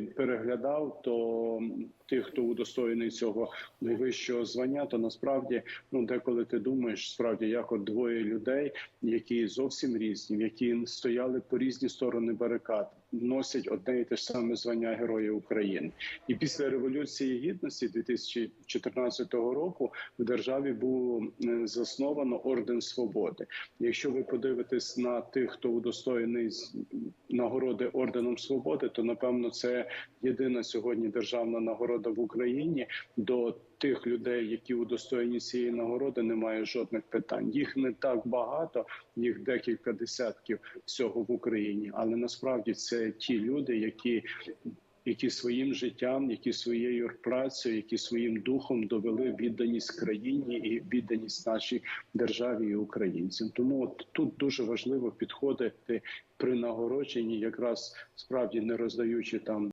переглядав, то тих, хто удостоєний цього найвищого звання, то насправді ну деколи ти думаєш, справді як от двоє людей, які зовсім різні, які стояли по різні сторони барикад, носять одне і те ж саме звання Героя України. І після революції гідності 2014 року в державі було е, засновано орден свободи. Якщо ви подивитесь на тих, хто удостоєний нагороди орденом свободи, то напевно єдина сьогодні державна нагорода в Україні. До тих людей, які удостоєні цієї нагороди, немає жодних питань. Їх не так багато, їх декілька десятків всього в Україні, але насправді це ті люди, які які своїм життям, які своєю працею, які своїм духом довели відданість країні і відданість нашій державі і українцям. Тому от тут дуже важливо підходити при нагородженні, якраз справді не роздаючи там